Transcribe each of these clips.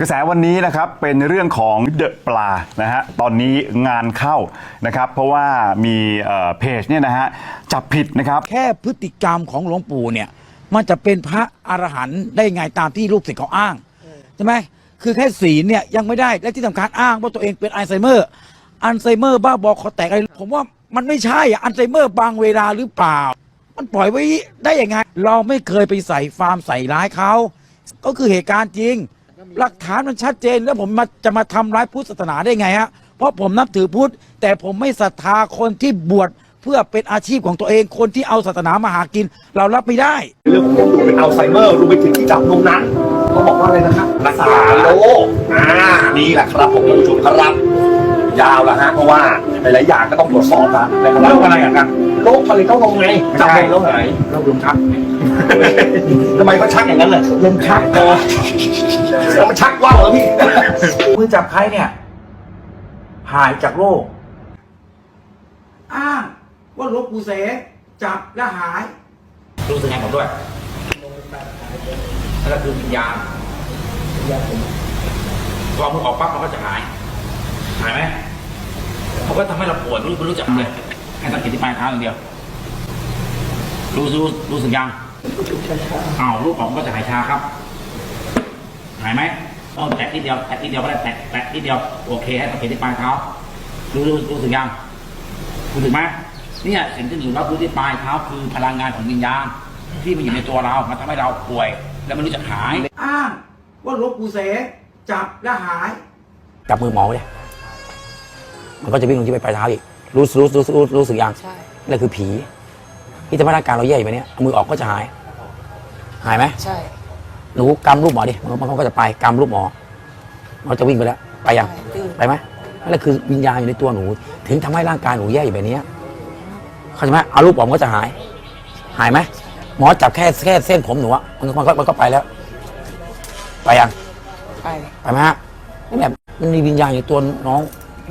กระแสวันนี้นะครับเป็นเรื่องของเดอะปลานะฮะตอนนี้งานเข้านะครับเพราะว่ามีเอ่อเพจเนี่ยนะฮะจับผิดนะครับ แค่พฤติกรรมของหลวงปู่เนี่ยมันจะเป็นพระอรหันต์ได้ไงตามที่ลูกศิษย์เขาอ้างใช่ไหมคือแค่ศีลเนี่ยยังไม่ได้และที่สำคัญอ้างว่าตัวเองเป็นอัลไซเมอร์อัลไซเมอร์บ้าบอคอแตกอะไรผมว่ามันไม่ใช่อะอัลไซเมอร์บางเวลาหรือเปล่า มันปล่อยไว้ได้ยังไง เราไม่เคยไปใส่ฟาร์มใส่ร้ายเขา ก็คือเหตุการณ์จริง หลักฐานมันชัดเจนแล้วผมมาจะมาทำร้ายพุทธศาสนาได้ไงฮะเพราะผมนับถือพุทธแต่ผมไม่ศรัทธาคนที่บวชเพื่อเป็นอาชีพของตัวเองคนที่เอาศาสนามาหากิน เรารับไม่ได้ เรื่องของดูเป็นอัลไซเมอร์รวมไปถึงที่จับนมนั้นเขาบอกว่าอะไรนะครับรักษาโรคอ่านี่แหละครับผมท่านผู้ชมครับ ยาวแล้วฮะเพราะว่าหลายๆอย่างก็ต้องตรวจสอบนะนะครับโรคอะไรกันโรคมะเร็งเต้านมไงจับนมแล้วหายโรคลมชักทำไมเขาชักอย่างนั้นเลยลมชักเออแล้วมันชักว่าวเหรอพี่มือจับใครเนี่ยหายจากโรคอ้างว่าหลวงปู่เสจับและหายรู้สึกไงผมด้วยนั่นก็คือวิญญาณพอมึงออกปั๊บมันก็จะหาย หายไหม มันก็ทำให้เราปวดไม่รู้ไม่รู้จักเลยให้สังเกตที่ปลายเท้าอย่างเดียว รู้รู้รู้สึกยังอ้าวลูกออกมันก็จะหายชาครับ หายไหมต้องแตะนิดเดียวแตะนิดเดียวก็ได้แตะแตะนิดเดียวโอเคให้สังเกตที่ปลายเท้ารู้รู้รู้สึกยังรู้สึกไหมเนี่ยสิ่งที่อยู่รับรู้ที่ปลายเท้าคือพลังงานของวิญญาณ ที่มันอยู่ในตัวเรามันทำให้เราป่วย แล้วมันรู้จักหายอ้างว่าหลวงปู่เสจับและหายจับมือหมอไว้เลย มันก็จะวิ่งลงที่ไปปลายเท้าอีกรู้รู้รู้รู้รู้สึกยังใช่นั่นคือผีที่ทำให้ร่างกายเราแย่อยู่แบบเนี้ยเอามือออกก็จะหาย หายไหมใช่หนูกำรูปหมอดิมันมันก็จะไปกำรูปหมอมันจะวิ่งไปแล้วไปยังใช่ตื่นไปไหมนั่นคือวิญญาณอยู่ในตัวหนู ถึงทำให้ร่างกายหนูแย่อยู่แบบเนี้ยเข้าใจไหมเอารูปออกมันก็จะหาย หายไหมหมอจับแค่แค่เส้นผมหนูอะมันมันก็มันก็ไปแล้ว ไปยังไปไปไหมฮะนี่แบบมันมีวิญญาณอยู่ในตัวน้อง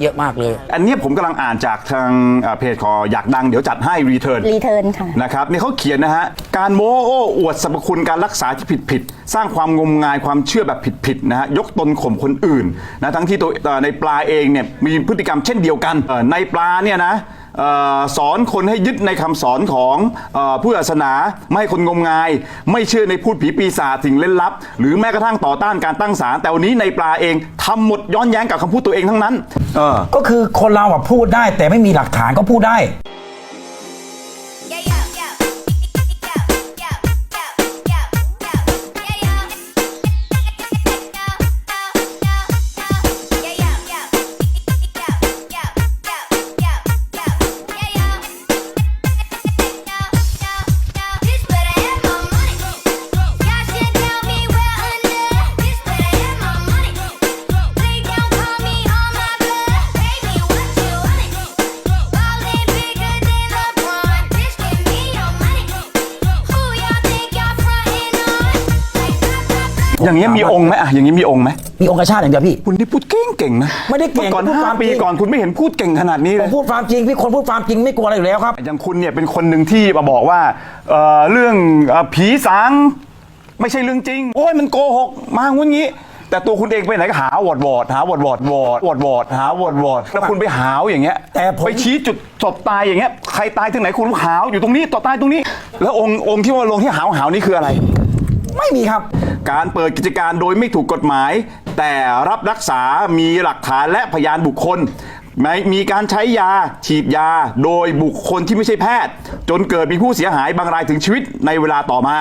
เยอะมากเลย อันเนี้ยผมกำลังอ่านจากทางเอ่อเพจขออยากดังเดี๋ยวจัดให้รีเทิร์น รีเทิร์นค่ะ นะครับนี่เขาเขียนนะฮะ การโม้โอ้อวดสรรพคุณการรักษาที่ผิดผิดๆสร้างความงมงายความเชื่อแบบผิดผิดๆนะฮะยกตนข่มคนอื่นนะทั้งที่ตัวเอ่อในปลาเองเนี่ยมีพฤติกรรมเช่นเดียวกันเอ่อในปลาเนี่ยนะ เอ่อสอนคนให้ยึดในคำสอนของเออผู้ศาสนา ไม่ให้คนงมงาย ไม่เชื่อในพูดผีปีศาจสิ่งเล่นลับ หรือแม้กระทั่งต่อต้านการตั้งศาลแต่วันนี้ในปลาเองทำหมดย้อนแย้งกับคำพูดตัวเองทั้งนั้น เออ ก็คือคนเราอะพูดได้แต่ไม่มีหลักฐานก็พูดได้ อย่างเงี้ยมีองค์ไหมอะอย่างงี้มีองค์ไหมมีองค์ชาติอย่างเดียวพี่ คุณที่พูดเก่งเก่งๆนะไม่ได้เก่งมื่อก่อนพูดห้าความปีจริงก่อนคุณไม่เห็นพูดเก่งขนาดนี้ผเลมย พูดความจริงพี่คนพูดความจริงไม่กลัวอะไรอยู่แล้วครับ อย่างคุณเนี่ยเป็นคนหนึ่งที่มาบอกว่าเอ่อเรื่องเอ่อผีสางไม่ใช่เรื่องจริง โอ้ยมันโกหกมางุ้นงี้ แต่ตัวคุณเองไปไหนก็หาวอดวอดหาวอดวอดวอดวอดวอดหาวอดวอดแล้วคุณไปหาวอย่างเงี้ยแต่ผม ไปชี้จุดศพตายอย่างเงี้ยใครตายที่ไหนคุณหาวอยู่ตรงนี้ต่อตายตรงนี้ แล้วองค์องค์ที่ว่าลงที่หาวหาวนี่คืออะไร ไม่มีครับ การเปิดกิจการโดยไม่ถูกกฎหมาย แต่รับรักษามีหลักฐานและพยานบุคคลไม่มีการใช้ยาฉีดยาโดยบุคคลที่ไม่ใช่แพทย์ จนเกิดมีผู้เสียหายบางรายถึงชีวิตในเวลาต่อมา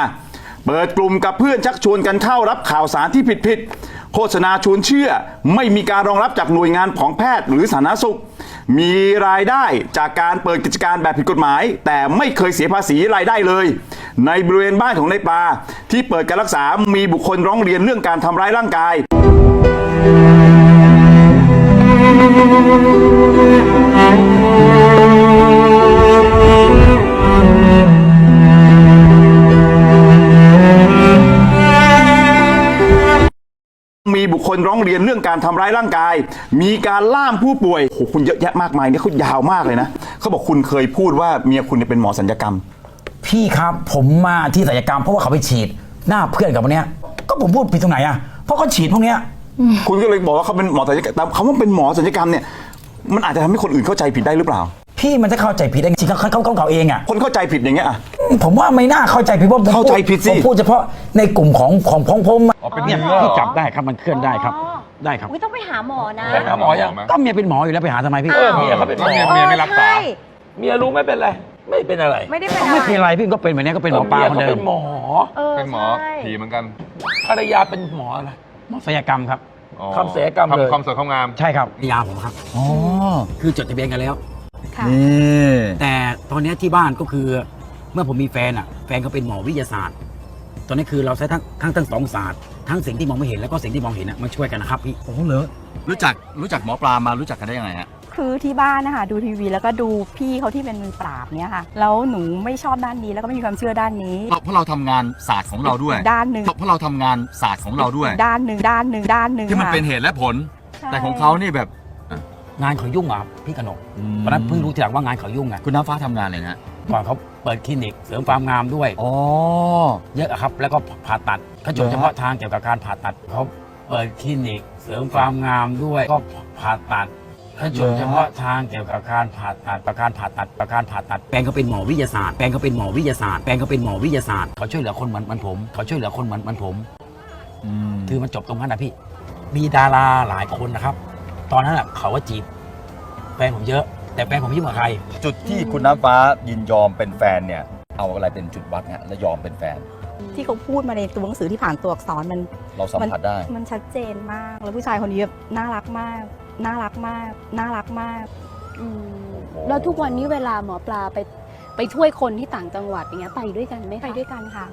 เปิดกลุ่มกับเพื่อนชักชวนกันเข้ารับข่าวสารที่ผิดๆโฆษณาชวนเชื่อ ไม่มีการรองรับจากหน่วยงานของแพทย์หรือสาธารณสุข มีรายได้จากการเปิดกิจการแบบผิดกฎหมาย แต่ไม่เคยเสียภาษีรายได้เลย ในบริเวณบ้านของนายปา ที่เปิดการรักษา มีบุคคลร้องเรียนเรื่องการทำร้ายร่างกาย มีบุคคลร้องเรียนเรื่องการทำร้ายร่างกาย มีการล่ามผู้ป่วยโอ้โหคุณเยอะแยะมากมายเนี่ยเขายาวมากเลยนะเขาบอกคุณเคยพูดว่าเมียคุณเนี่ยเป็นหมอสัญญกรรม พี่ครับผมมาที่ศัลยกรรมเพราะว่าเขาไปฉีด หน้าเพื่อนกับวันเนี้ย ก็ผมพูดผิดตรงไหนอะเพราะเขาฉีดพวกเนี้ยคุณก็เลยบอกว่าเขาเป็นหมอศัลยกรรมแต่คำว่าเป็นหมอศัลยกรรมเนี่ยมันอาจจะทำให้คนอื่นเข้าใจผิดได้หรือเปล่า พี่มันจะเข้าใจผิดได้ไงจริงเขาเขาเขาเขาเองอะ คนเข้าใจผิดอย่างเงี้ยอะ ผมว่าไม่น่าเข้าใจผิดเพราะผมเข้าใจผิดสิ ผมพูดเฉพาะในกลุ่มของของของผมอะ อ๋อเป็นเนี่ยเนื้อเหรที่อจับได้ครับมันเคลื่อนได้ครับได้ครับ อุ๊ยต้องไปหาหมอนะไปหาหมอยัง ก็เมียเป็นหมออยู่แล้วไปหาทำไมพี่เออเมียเขาเป็นหมอเออเมียไม่รักษา ใช่เมียรู้ไม่เป็นไร ไม่เป็นอะไรไม่ได้เป็นก็อะไรไม่เป็นไรพี่ก็เป็นแบบนี้ก็เป็นหมอปลาคนเดิเมียมเป็นหมอ เออเป็นหมอใช่ผีเหมือนกันภรรยาเป็นหมออะไร หมอศัลยกรรมครับ อ๋อทำศัลยกรรมเลยความสวยความงาม ใช่ครับยาผมครับอ๋อคือจดทะเบียนกันแล้ว ค่ะ นี่แต่ตอนเนี้ยที่บ้านก็คือเมื่อผมมีแฟนอะแฟนเขาเป็นหมอวิทยาศาสตร์ ตอนนี้คือเราใช้ทั้งทั้งทั้งสองศาสตร์ทั้งสิ่งที่มองไม่เห็นแล้วก็สิ่งที่มองเห็นอะมาช่วยกันนะครับพี่ โอ้เหรอรู้จักรู้จักหมอปลามารู้จักกันได้ยังไงฮะ คือที่บ้านนะคะ ดูทีวีแล้วก็ดูพี่เขาที่เป็นมือปราบเนี้ยค่ะ แล้วหนูไม่ชอบด้านนี้แล้วก็ไม่มีความเชื่อด้านนี้เพราะเราทำงานศาสตร์ของเราด้วยด้านหนึ่งเพราะเราทำงานศาสตร์ของเราด้วย ด้านหนึ่งด้านหนึ่งด้านหนึ่งที่มันค่ะเป็นเหตุและผล ใช่แต่ของเขานี่แบบ งานเขายุ่งอะพี่กนกตอนนั้นเพิ่งรู้ทีหลังว่างานเขายุ่งอะคุณน้ำฟ้าทำงานอะไรฮะก่อนเขาเปิดคลินิกเสริมความงามด้วย อ๋อ เยอะอะครับ แล้วก็ผ่าตัดเขาจบเหรอฮะ เฉพาะทางเกี่ยวกับการผ่าตัดเขาเปิดคลินิกเสริมความงามด้วยก็ผ่าตัดเขาจบเฉพาะทางเกี่ยวกับการผ่าตัดประการผ่าตัดประการผ่าตัดแปลงเขาเป็นหมอวิทยาศาสตร์แปลงเขาเป็นหมอวิทยาศาสตร์แปลงเขาเป็นหมอวิทยาศาสตร์เขาช่วยเหลือคนเหมือนเหมือนผมเขาช่วยเหลือคนเหมือนเหมือนผม อืมคือมันจบตรงนั้นนะพี่ มีดาราหลายคนนะครับ ตอนนั้นอะเขาว่าจีบแฟนผมเยอะ แต่แฟนผมไม่ยุ่งกับใคร จุดที่คุณน้ำฟ้ายินยอมเป็นแฟนเนี่ย เอาอะไรเป็นจุดวัดเนี่ยแล้วยอมเป็นแฟน ที่เขาพูดมาในตัวหนังสือที่ผ่านตัวอักษรมัน เราสัมผัสได้ มันชัดเจนมาก แล้วผู้ชายคนนี้แบบน่ารักมาก น่ารักมาก น่ารักมาก อืมแล้วทุกวันนี้เวลาหมอปลาไปไปช่วยคนที่ต่างจังหวัดอย่างเงี้ยไปด้วยกันไหมคะไปด้วยกันค่ะ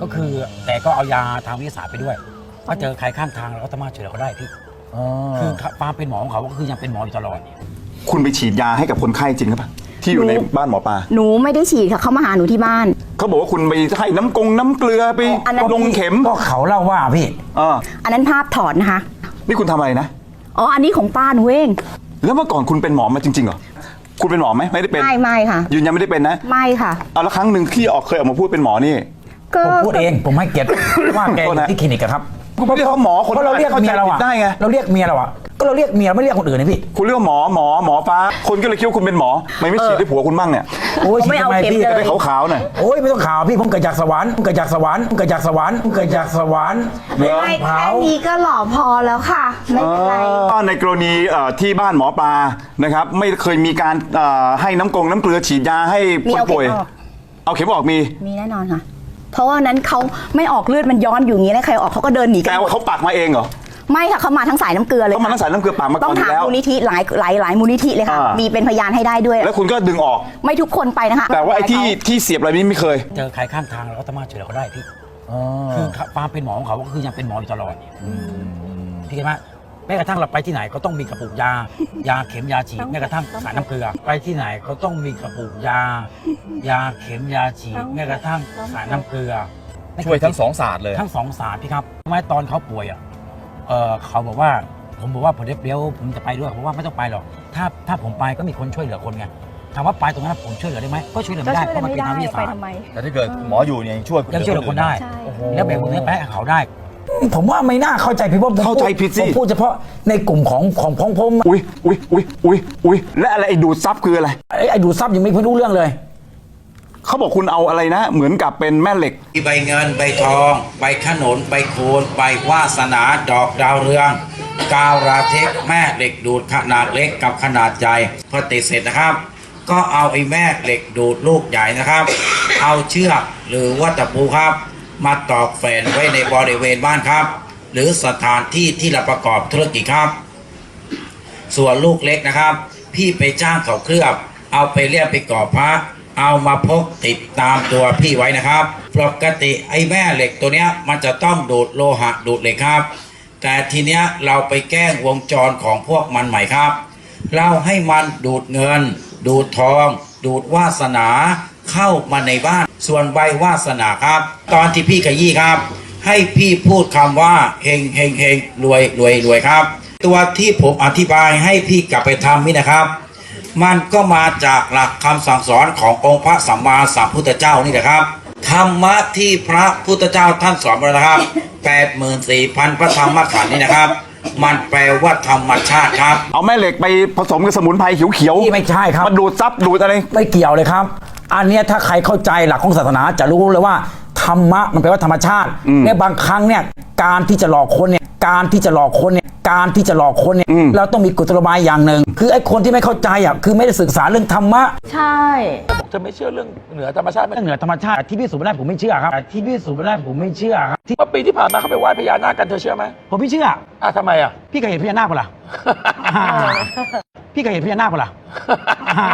ก็คือแต่ก็เอายาทางวิทยาศาสตร์ไปด้วย ถ้าเจอใครข้างทางเราก็สามารถช่วยเหลือเขาได้พี่ คือความเป็นหมอของเขาก็คือยังเป็นหมออยู่ตลอด คุณไปฉีดยาให้กับคนไข้จริงหรือเปล่าที่อยู่ในบ้านหมอปลาหนูไม่ได้ฉีดค่ะเขามาหาหนูที่บ้าน เขาบอกว่าคุณไปให้น้ำกงน้ำเกลือไปอันนั้นลงเข็มก็เขาเล่าว่าพี่อ่าอันนั้นภาพถอดนะคะ นี่คุณทำอะไรนะอ๋ออันนี้ของป้าหนูเองแล้วเมื่อก่อนคุณเป็นหมอมาจริงๆเหรอคุณเป็นหมอไหมไม่ได้เป็นไม่ไม่ค่ะ ยืนยันไม่ได้เป็นนะไม่ค่ะเอาแล้วครั้งหนึ่งที่ออกเคยออกมาพูดเป็นหมอนี่ก็ผมพูดเองผมให้เกียรติว่าแกอยู่ที่คลินิกอะครับ คุณเรียกเขาหมอคนเพราะเราเรียกเมียเราอะได้ไง เราเรียกเมียเราอะก็เราเรียกเมียไม่เรียกคนอื่นนะพี่คุณเรียกว่าหมอหมอหมอฟ้า คนก็เลยคิดว่าคุณเป็นหมอ ไม่ไม่ฉีดให้ผัวคุณบ้างเนี่ยโอ้ยเขาไม่เอาทำเข็มพี่เลยจะได้ขาวๆหน่อยโอ้ยไม่ต้องข่าวพี่ผมเกิดจากสวรรค์ผมเกิดจากสวรรค์ผมเกิดจากสวรรค์ผมเกิดจากสวรรค์เหรอไม่แค่นี้ก็หล่อพอแล้วค่ะไม่เป็นไรก็ในกรณีเอ่อที่บ้านหมอปลานะครับ ไม่เคยมีการเอ่อให้น้ำกงน้ำเกลือฉีดยาให้มีคนเอาเข็มป่วยออกเอาเข็มออกมีมีแน่นอนค่ะ เพราะว่านั้นเขาไม่ออกเลือดมันย้อนอยู่อย่างนี้แล้วใครออกเขาก็เดินหนีกัแต่นหมว่าดเขาปักมาเองเหรอ ไม่ค่ะเขามาทั้งสายน้ำเกลือเลยเขามาทั้งสายน้ำเกลือปากมาก่อนต้องถามอยู่แล้วมูลนิธิหลายหลายหลายมูลนิธิเลยค่ะอ่ามี มีเป็นพยานให้ได้ด้วย แล้วคุณก็ดึงออก ไม่ทุกคนไปนะคะแต่ว่าไอ้ที่ที่เสียบอะไรนี้ไม่เคย เจอใครข้างทางเราก็สามารถช่วยเหลือเขาได้พี่คือความเป็นหมอของเขาก็คือยังเป็นหมออยู่ตลอดพี่เข้าใจไหม แม้กระทั่งเราไปที่ไหนก็ต้องมีกระปุกยา ยาเข็มยาฉีดแม้กระทั่งสายน้ำเกลือ ไปที่ไหนก็ต้องมีกระปุกยา ยาเข็มยาฉีดแม้กระทั่งสายน้ำเกลือช่วยทั้งสองศาสตร์เลยทั้งสองศาสตร์พี่ครับทำไมตอนเขาป่วยอะเออเขาบอกว่าผมบอกว่าผมเดี๋ยวเดี๋ยวผมจะไปด้วยผมว่าไม่ต้องไปหรอกถ้าถ้าผมไปก็มีคนช่วยเหลือคนไงถามว่าไปตรงนั้นผมช่วยเหลือได้ไหมก็ช่วยเหลือก็ไม่ได้ช่วยเพราะมันไม่เป็นได้ทางวิทยาไปศาสตร์ทำไมแต่ถ้าเกิดหมออยู่เนี่ยยังช่วยยังช่วยเหลือคนได้ใช่แล้วแบ่งมือเนื้อแปะให้เขาได้ ผมว่าไม่น่าเข้าใจผิดว่าผมเข้าใจผิดสิ ผมพูดเฉพาะในกลุ่มของของของผมอุ้ยอุ้ยอุ้ยอุ้ยอุ้ยและอะไรไอ้ดูดซับคืออะไร ไอ้ไอ้ดูดซับยังไม่รู้เรื่องเลย เขาบอกคุณเอาอะไรนะ เหมือนกับเป็นแม่เหล็กใบเงินใบทอง ใบขนุนใบคูณใบวาสนาดอกดาวเรือง กาวราเทคแม่เหล็กดูดขนาดเล็กกับขนาดใหญ่พอติดเสร็จนะครับ ก็เอาไอ้แม่เหล็กดูดลูกใหญ่นะครับ เอาเชือกหรือว่าตะปูครับ มาตอกแฝนไว้ในบริเวณบ้านครับ หรือสถานที่ที่เราประกอบธุรกิจครับ ส่วนลูกเล็กนะครับ พี่ไปจ้างเขาเคลือบ เอาไปเรียบไปก่อพระเอามาพกติดตามตัวพี่ไว้นะครับ ปกติไอ้แม่เหล็กตัวเนี้ยมันจะต้องดูดโลหะดูดเหล็กครับ แต่ทีเนี้ยเราไปแกล้งวงจรของพวกมันใหม่ครับ เราให้มันดูดเงิน ดูดทอง ดูดวาสนา เข้ามาในบ้าน ส่วนใบวาสนาครับ ตอนที่พี่ขยี้ครับ ให้พี่พูดคำว่าเฮงเฮงเฮงรวยรวยรวยครับ ตัวที่ผมอธิบายให้พี่กลับไปทำนี่นะครับ มันก็มาจากหลักคำสั่งสอนขององค์พระสัมมาสัมพุทธเจ้านี่แหละครับธรรมะที่พระพุทธเจ้าท่านสอนมานะครับแปดหมื่นสี่พันพระธรรมขันธ์นี่นะครับ มันแปลว่าธรรมชาติครับ เอาแม่เหล็กไปผสมกับสมุนไพรเขียวที่ไม่ใช่ครับมาดูดซับดูดอะไร ไม่เกี่ยวเลยครับ อันเนี้ยถ้าใครเข้าใจหลักของศาสนาจะรู้เลยว่าธรรมะมันแปลว่าธรรมชาติและบางครั้งเนี่ยการที่จะหลอกคนเนี่ยการที่จะหลอกคนเนี่ยการที่จะหลอกคนเนี่ยเราต้องมีกุศโลบายอย่างหนึ่งคือไอ้คนที่ไม่เข้าใจอะคือไม่ได้ศึกษาเรื่องธรรมะ ใช่ บอกเธอไม่เชื่อเรื่องเหนือธรรมชาติไหมเรื่องเหนือธรรมชาติที่พิสูจน์ไม่ได้ผมไม่เชื่อครับที่พิสูจน์ไม่ได้ผมไม่เชื่อครับที่เมื่อปีที่ผ่านมาเขาไปไหว้พญานาคกันเธอเชื่อไหมผมไม่เชื่ออะทำไมอะพี่เคยเห็นพญานาคปะล่ะอ่า พี่เคยเห็นพญานาคปะล่ะอ่า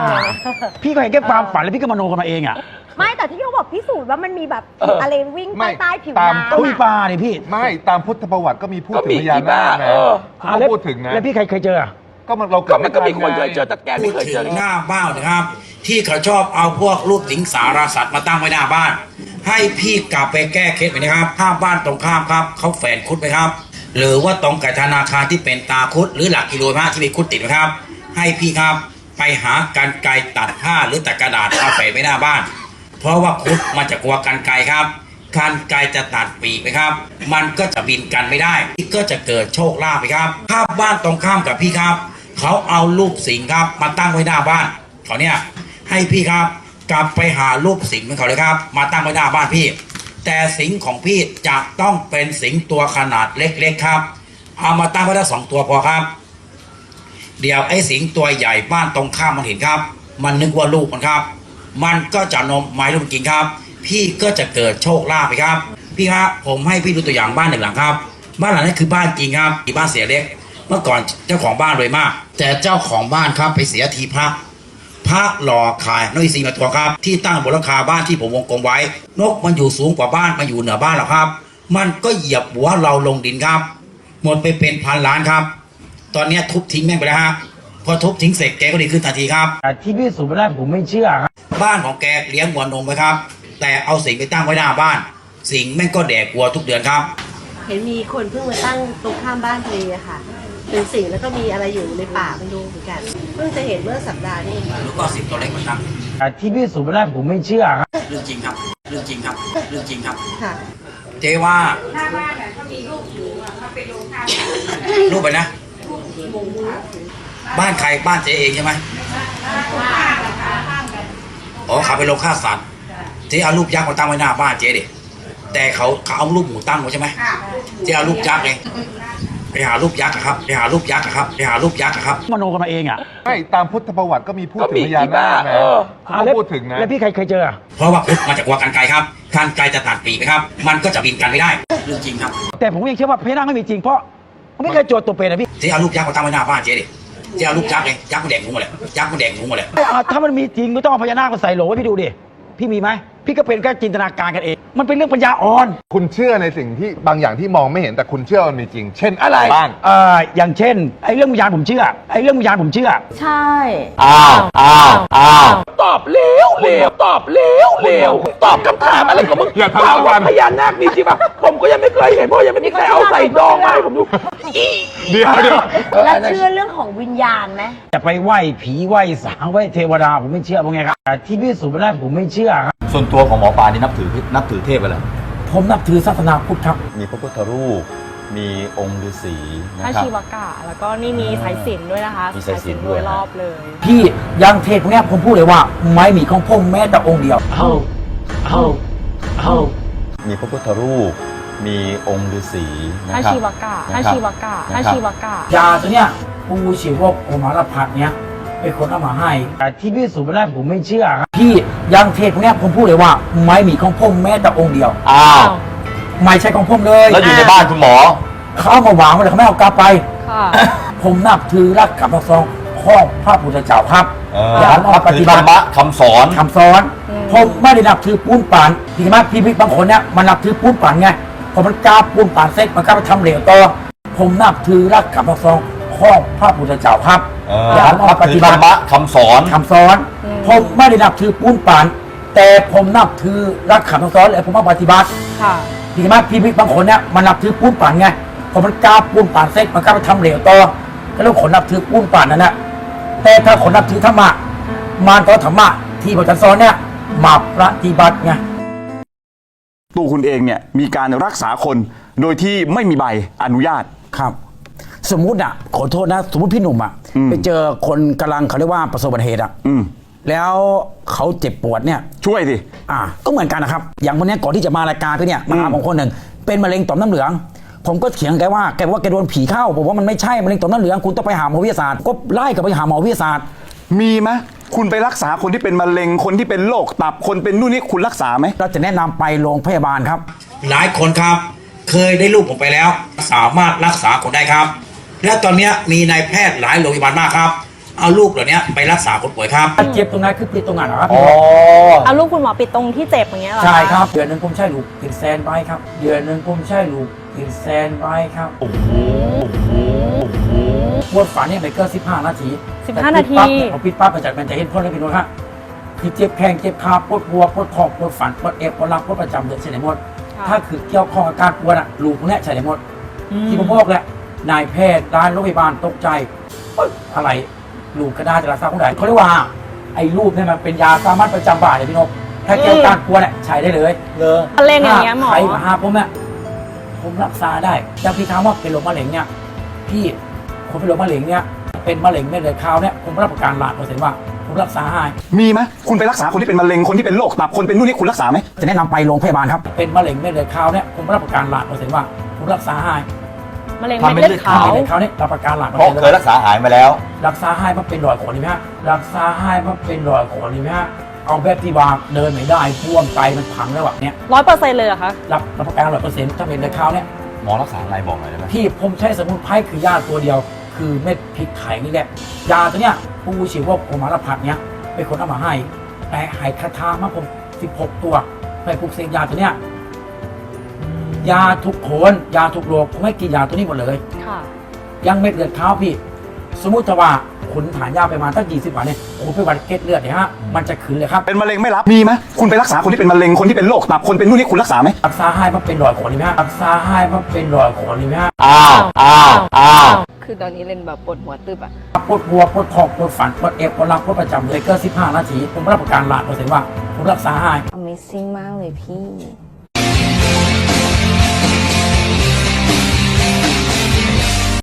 พี่ก็เห็นแค่ความฝันแล้วพี่ก็มโนกันมาเองอะไม่แต่ที่เขาบอกพิสูจน์ว่ามันมีแบบเออออะไรวิ่งไม่ใต้ใต้ผิวตาม น้ำตุ้ยอะปลาเนี่ยพี่ไม่ตามพุทธประวัติก็มีพูดก็ถึมีงพญาที่บ้านาคนะเออ เขาก็พูดถึงนะแล้วพี่เคยเคยเจออะก็มันเราเกิก็ดมันก็มีคนไทัเคยเจอแต่แกพูไม่ดเคยถึเจองเลยหน้าบ้านนะครับ ที่เขาชอบเอาพวกรูปสิงสารสัตว์มาตั้งไว้หน้าบ้าน ให้พี่กลับไปแก้เคล็ดไปนะครับ ถ้าบ้านตรงข้ามครับเขาแฝนคุดไหมครับ หรือว่าตรงกับธนาคารที่เป็นตาคุดหรือหลักกิโลพระที่มีคุดติดไหมครับ ให้พี่ครับไปหากันไกรตัดผ้าหรือตัดกระดาษมาแฝนไว้หน้าบ้าน เพราะว่าคุดมันจะกลัวกันไกรครับกันไกรจะตัดปีกไหมครับ มันก็จะบินกันไม่ได้ก็จะเกิดโชคลาภไหมครับถ้าบ้านตรงข้ามกับพี่ครับ เขาเอารูปสิงครับมาตั้งไว้หน้าบ้านเขาเนี่ยให้พี่ครับกลับไปหารูปสิงของเขาเลยครับ มาตั้งไว้หน้าบ้านพี่ แต่สิงของพี่จะต้องเป็นสิงตัวขนาดเล็กๆครับ เอามาตั้งไว้ได้สองตัวพอครับ เดี๋ยวไอ้สิงตัวใหญ่บ้านตรงข้ามมันเห็นครับ มันนึกว่าลูกมันครับ มันก็จะนมไม้ลูกกินครับ พี่ก็จะเกิดโชคลาภไปครับ พี่ครับผมให้พี่ดูตัวอย่างบ้านหนึ่งหลังครับ บ้านหลังนี้คือบ้านจริงครับบ้านเสียเล็ก เมื่อก่อนเจ้าของบ้านรวยมาก แต่เจ้าของบ้านครับไปเสียทีพระพระหล่อขายนกอีซีมาตัวครับ ที่ตั้งบนหลังคาบ้านที่ผมวงกลมไว้ นกมันอยู่สูงกว่าบ้านมันอยู่เหนือบ้านหรอกครับ มันก็เหยียบหัวเราลงดินครับ หมดไปเป็นพันล้านครับ ตอนเนี้ยทุบทิ้งแม่งไปแล้วฮะพอทุบทิ้งเสร็จแกก็ดีขึ้นทันทีครับ แต่ที่พิสูจน์ไม่ได้ผมไม่เชื่อครับบ้านของแกเลี้ยงวัวนมไว้ครับ แต่เอาสิงไปตั้งไว้หน้าบ้าน สิงแม่งก็แดกวัวทุกเดือนครับ เห็นมีคนเพิ่งมาตั้งตรงข้ามบ้านทะเลอะค่ะ เป็นสิ่งแล้วก็มีอะไรอยู่ในป่าไม่รู้เหมือนกัน เพิ่งจะเห็นเมื่อสัปดาห์นี้เองแล้วก็สิงตัวเล็กมาตั้งแต่ที่พิสูจน์ไม่ได้ผมไม่เชื่อครับเรื่องจริงครับ เรื่องจริงครับ เรื่องจริงครับ ค่ะ เจ๊ว่ารูปไปนะ บ้านใครบ้านเจ๊เองใช่ไหมอ๋อเขาไปลงฆ่าสัตว์เจ๊เอารูปยักษ์มาตั้งไว้หน้าบ้านเจ๊ดิแต่เขาเขาเอารูปหมูตั้งไว้ใช่ไหมเจ๊เอารูปยักษ์ไงไปหารูปยักษ์อะครับไปหารูปยักษ์อะครับไปหารูปยักษ์อะครับมโนกันมาเองอะไม่ตามพุทธประวัติก็มีพูดก็ถึมีงพญาที่บ้านาคนะเออเขาก็พูดถึงนะแล้วพี่เคยเคยเจออะเพราะว่าพุทธมาจากวัวกันไกรครับกันไกรจะตัดปีกไหมครับ มันก็จะบินกันไม่ได้เรื่องจริงครับ แต่ผมยังเชื่อว่าพญานาคไม่มีจริงเพราะผม ไม่เคยโจทย์ตัวเป็นนะพี่เจ๊เอารูปยักษ์มาตั้งไว้หน้าบ้านเจ๊ดิเจ๊เอารูปยักษ์เลยยักษ์มันแดกหมูหมดเลยยักษ์มันแดกหมูหมดเลย อะถ้ามันมีจริงไม่ต้องเอาพญานาคมาใส่โหลไว้พี่ดูดิพี่มีไหม พี่ก็เป็นแค่จินตนาการกันเอง มันเป็นเรื่องปัญญาอ่อน คุณเชื่อในสิ่งที่บางอย่างที่มองไม่เห็นแต่คุณเชื่อมันมีจริง เช่นอะไรบ้างเอ่ออย่างเช่นไอ้เรื่องวิญญาณผมเชื่อไอ้เรื่องวิญญาณผมเชื่อ ใช่ อ้าวอ้าวอ้าวตอบเร็วเร็วตอบเร็วเร็วตอบคำถามอะไรของมึงอย่าทะเลาะกันพญานาคมีจริงป่ะผมก็ยังไม่เคยเห็นเพราะยังไม่มีใครเอาใส่ดองมาให้ผมดูอี เดี๋ยวเดี๋ยวแล้วเชื่อเรื่องของวิญญาณไหมจะไปไหว้ผีไหว้สางไหว้เทวดาผมไม่เชื่อเพราะไงครับแต่ที่พิสูจน์ไม่ได้ผมไม่เชื่อครับ ส่วนตัวของหมอปลานี่นับถือนับถือเทพอะไรผมนับถือศาสนาพุทธครับ มีพระพุทธรูป มีองค์ฤาษีนะพระครับ ชีวกะ แล้วก็นี่มีสายสิญจนด้วยนะคะมีสายสิญจน์ด้วยรอบเลย พี่ยังเทพพวกเนี้ยผมพูดเลยว่าไม่มีของผมแม้แต่องค์เดียวเอาเอาเอามีพระพุทธรูป มีองค์ฤาษีพนะระครับ ชีวกะ พระนคบชีวกะ พระนคบชีวกะ ยาตัวเนี้ยปูชีวกโอมารพัดเนี้ยเป็นคนเอามาให้ แต่ที่พิสูจน์ไม่ได้ผมไม่เชื่อครับ พี่ยังเทพพวกเนี้ยผมพูดเลยว่าไม่มีของผมแม้แต่องค์เดียว อ้าว ไม่ใช่ของผมเลยแล้วอยู่ในบ้านคุณหมอ เขาเอามาวางไว้เลยเขาไม่เอากลับไป ค่ะ ผมนับถือรักกับนักซองข้องพระพุทธเจ้าครับเอออ ย่าเอามาปคืฏิอธบัรติรมะคำสอน คำสอนผมไม่ได้นับถือปูนป่านพี่มากพี่พี่บางคนเนี่ยมันนับถือปูนป่านไงพอมันกล้าปูนป่านเสร็จมันกล้าไปทำเหลวต่อผมนับถือรักกับนักซองข้องพระพุทธเจ้าครับเอออย่าเอามาปคืฏิอธบัรติรมะคำสอน คำสอน ผมไม่ได้นับถือปูนป่าน แต่ผมนับถือรักขับคำสอนและผมมาปฏิบัติค่ะ พี่มากพี่พี่บางคนเนี่ยมันนับถือปูนป่านไงพอมันกล้าปูนป่านเสร็จมันกล้าไปทำเหลวต่อก็เรื่องคนนับถือปูนป่านนั่นแหละแต่ถ้าคนนับถือธรรมะมารต่อธรรมะที่พระอาจารย์สอนเนี่ยมาปฏิบัติไงตัวคุณเองเนี่ยมีการรักษาคนโดยที่ไม่มีใบอนุญาตครับ สมมุติอะขอโทษนะ สมมติพี่หนุ่มอะไปเจอคนกำลังเขาเรียกว่าประสบอุบัติเหตุอะอืม แล้วเขาเจ็บปวดเนี่ย ช่วยสิอ่าก็เหมือนกันนะครับ อย่างวันเนี้ยก่อนที่จะมารายการพี่เนี่ยมาหาผมคนหนึ่งเป็นมะเร็งต่อมน้ำเหลือง ผมก็เถียงแกว่าแกบอกว่าแกโดนผีเข้าผมว่ามันไม่ใช่มะเร็งต่อมน้ำเหลืองคุณต้องไปหาหมอวิทยาศาสตร์ก็ไล่กลับไปหาหมอวิทยาศาสตร์ มีไหมคุณไปรักษาคนที่เป็นมะเร็งคนที่เป็นโรคตับคนเป็นนู่นนี่คุณรักษาไหมเราจะแนะนำไปโรงพยาบาลครับ หลายคนครับ เคยได้รูปผมไปแล้ว สามารถรักษาคนได้ครับ และตอนเนี้ยมีนายแพทย์หลายโรงพยาบาลมากครับ เอารูปเหล่านี้ไปรักษาคนป่วยครับ เจ็บตรงไหนคือปิดตรงไหนเหรอครับเอาลูกคุณหมอปิดตรงที่เจ็บอย่างเงี้ยเหรอใช่ครับ เดือนหนึ่งผมใช่ลูกติดแซนไปครับ เดือนหนึ่งผมใช่ลูกติดแซนไปครับโอ้โหปวดฝันเนี่ยไม่เกิน15นาที15นาทีแต่ปิดปั๊บเนี่ยพอปิดปั๊บมันจะมันจะเห็นพ้นเลยพี่น้องครับคือเจ็บแข้งเจ็บขาปวดหัวปวดท้องปวดฝันปวดเอวปวดหลังปวดประจำเดือนใช่ไหมหมด ถ้าคือเกี่ยวข้องกับการปวดอะลูกพวกเนี้ยใช่ไหมหมดที่ผมบอกแหละนายแพทย์ร้านโรงพยาบาลตกใจเอ้ยอะไร ลูกกระดาษจะรักษาคนไหนเขาเรียกว่าไอ้รูปเนี่ยมันเป็นยาสามัญประจำบ้านเลยพี่นกถ้าเกี่ยวกับการปวดเนี่ยใช้ได้เลยเลยมะเร็งอย่างเงี้ยหมอ ใครมาหาผมเนี่ยผมรักษาได้แต่พี่ถามว่าเป็นโรคมะเร็งเนี่ยพี่คนเป็นโรคมะเร็งเนี่ยเป็นมะเร็งเม็ดเลือดขาวเนี่ยผมรับประกันล้านเปอร์เซ็นต์ว่าผมรักษาหาย มีไหมคุณไปรักษาคนที่เป็นมะเร็งคนที่เป็นโรคตับคนเป็นนู่นนี่คุณรักษาไหมจะแนะนำไปโรงพยาบาลครับ เป็นมะเร็งเม็ดเลือดขาวเนี่ยผมรับประกันล้านเปอร์เซ็นต์ว่าผมรักษาหายมะเร็งเม็ดเลือดขาวมะเร็งเขาเนี่ยรับประกันล้านเปอร์เพราะเซ็นต์เคยรักษาหายมาแล้ว รักษาให้มันเป็นรอยขนนี่ไหมฮะรักษาให้มันเป็นรอยขนนี่ไหมฮะเอาแบบที่ว่าเดินไม่ได้พ่วงไตมันพังแล้วอะเนี่ยร้อยเปอร์เซ็นต์เลยเหรอคะ รับรับประกันร้อยเปอร์เซ็นต์ถ้าเป็นในข้าวเนี่ยหมอรักษาอะไรบอกหน่อยได้ไหมพี่ผมใช้สมุนไพรคือยาตัวเดียว คือเม็ดพริกไข่นี่แหละยาตัวเนี้ยผู้ชีวกโอมารพัฒน์เนี่ยเป็นคนเอามาให้แต่ให้คาถามาผม16 ตัวไปปลูกเสกยาตัวเนี้ยยาทุกโคนยาทุกโรคผมให้กินยาตัวนี้หมดเลย ค่ะ ยังเม็ดเลือดขาวพี่ สมมุติว่าคุณทานยาไปมาตั้ง20วันเนี่ยคุณไปวัดเกล็ดเลือดเนี่ยฮะมันจะขึ้นเลยครับเป็นมะเร็งไม่รับมีไหมคุณไปรักษาคนที่เป็นมะเร็งคนที่เป็นโรคตับคนเป็นนู่นนี่คุณรักษาไหมรักษาให้มันเป็นรอยขนนี่ไหมฮะรักษาให้มันเป็นรอยขนนี่ไหมฮะอ้าวอ้าวอ้าวคือตอนนี้เล่นแบบปวดหัวตึบอะปวดหัวปวดท้องปวดฝันปวดเอวปวดหลังปวดประจำเลยก็15นาทีผมรับประกันล้านเปอร์เซ็นต์ว่าผมรักษาให้ Amazing มากเลยพี่